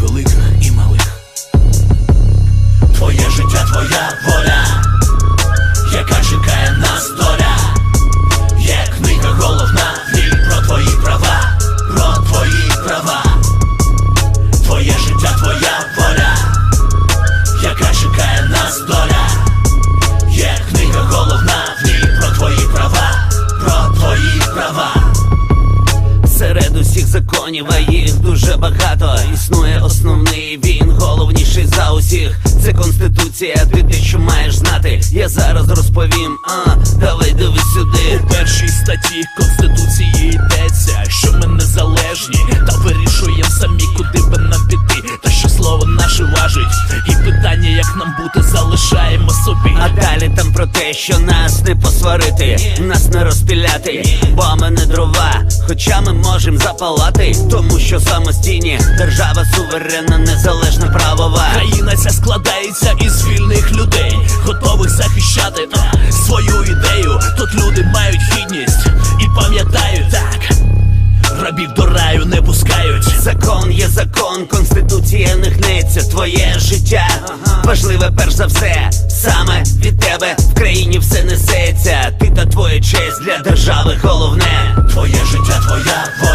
великих і малих. Твоє життя, твоя воля, яка чекає нас доля, є книга головна, в ній про твої права, про твої права, твоє життя, твоя воля, яка чекає нас доля. Законів, їх дуже багато. Існує основний, він головніший за усіх. Це конституція, ти те, що маєш знати. Я зараз розповім, а давай дивись сюди. У першій статті Конституції залишаємо собі. А далі там про те, що нас не посварити, нас не розпіляти, бо ми не дрова, хоча ми можемо запалати, тому що самостійні держава суверенна, незалежна правова. Країна ця складається із вільних людей, готових захищати свою ідею. Закон конституція не гнеться, твоє життя важливе перш за все. Саме від тебе в країні все несеться. Ти та твоя честь для держави головне. Твоє життя, твоя воля,